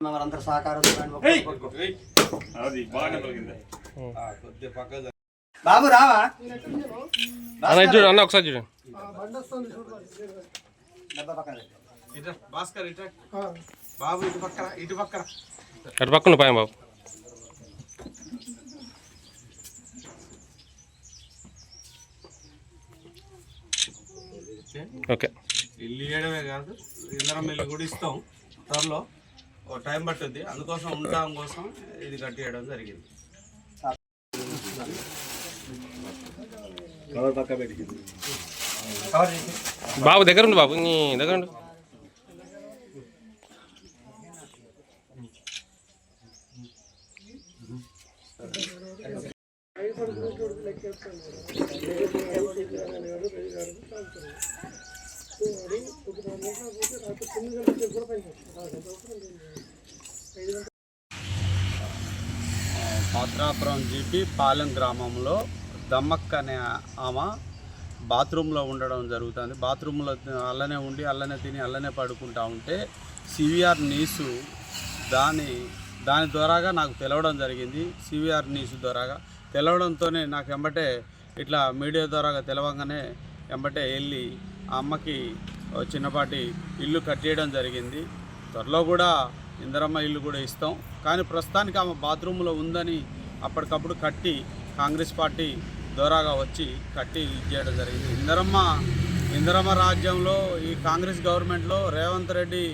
వారందరూ సహకారం బాబు రావా? చూడు అన్న ఒకసారి చూడు. డబ్బా పక్కన పెట్టు. ఇటు భాస్కర్ ఇటు. బాబు ఇటు పక్కన ఇటు పక్కన. అటు పక్కన పాయం బాబు. ఓకే. ఇల్లు ఇవ్వడమే కాదు ఇందరం ఇల్లు కూడా ఇస్తాం త్వరలో. ఓ టైం పట్టుద్ది. అందుకోసం ఉండడం కోసం ఇది కట్టియడం జరిగింది. బాబు దగ్గర ఉండు బాబు నీ దగ్గర ఉండు. పాత్రాపురం జీపీ పాలెం గ్రామంలో దమ్మక్క అనే ఆమె బాత్రూంలో ఉండడం జరుగుతుంది. బాత్రూంలో అల్లనే ఉండి అల్లనే తిని అల్లనే పడుకుంటా ఉంటే సివిఆర్ నీసు దాని దాని ద్వారాగా నాకు తెలవడం జరిగింది. సివిఆర్ నీసు ద్వారాగా తెలవడంతోనే నాకు ఎంబటే ఇట్లా మీడియా ద్వారాగా తెలవంగానే ఎంబటే వెళ్ళి ఆ అమ్మకి చిన్నపాటి ఇల్లు కట్టేయడం జరిగింది. త్వరలో కూడా ఇందరమ్మ ఇల్లు కూడా ఇస్తాం. కానీ ప్రస్తుతానికి ఆమె బాత్రూంలో ఉందని అప్పటికప్పుడు కట్టి కాంగ్రెస్ పార్టీ దూరాగా వచ్చి కట్టి చేయడం జరిగింది. ఇందరమ్మ ఇందరమ్మ రాజ్యంలో ఈ కాంగ్రెస్ గవర్నమెంట్లో రేవంత్ రెడ్డి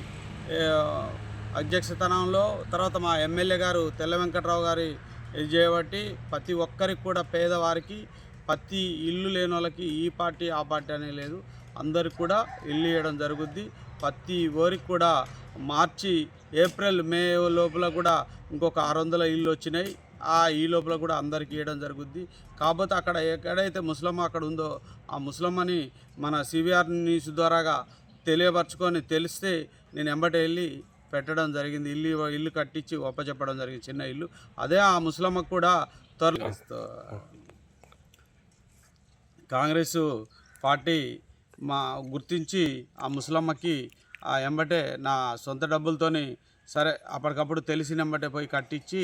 అధ్యక్షతనంలో తర్వాత మా ఎమ్మెల్యే గారు తెల్ల వెంకట్రావు గారి ఇది చేయబట్టి ప్రతి ఒక్కరికి కూడా పేదవారికి ప్రతి ఇల్లు లేని వాళ్ళకి ఈ పార్టీ ఆ పార్టీ అనే లేదు. అందరికి కూడా ఇల్లు ఇవ్వడం జరుగుద్ది. ప్రతి ఊరికి కూడా మార్చి ఏప్రిల్ మే లోపల కూడా ఇంకొక ఆరు వందల ఇల్లు వచ్చినాయి. ఆ ఈ లోపల కూడా అందరికి ఇవ్వడం జరుగుద్ది. కాకపోతే అక్కడ ఎక్కడైతే ముస్లమ్మ అక్కడ ఉందో ఆ ముస్లమ్మని మన సివిఆర్ న్యూస్ ద్వారాగా తెలియపరచుకొని తెలిస్తే నేను ఎంబట వెళ్ళి పెట్టడం జరిగింది. ఇల్లు ఇల్లు కట్టించి ఒప్పచెప్పడం జరిగింది చిన్న ఇల్లు. అదే ఆ ముస్లమ్మకు కూడా త్వరలో కాంగ్రెస్ పార్టీ మా గుర్తించి ఆ ముసలమ్మకి ఆ ఎంబటే నా సొంత డబ్బులతోని సరే అప్పటికప్పుడు తెలిసిన వెంబటే పోయి కట్టించి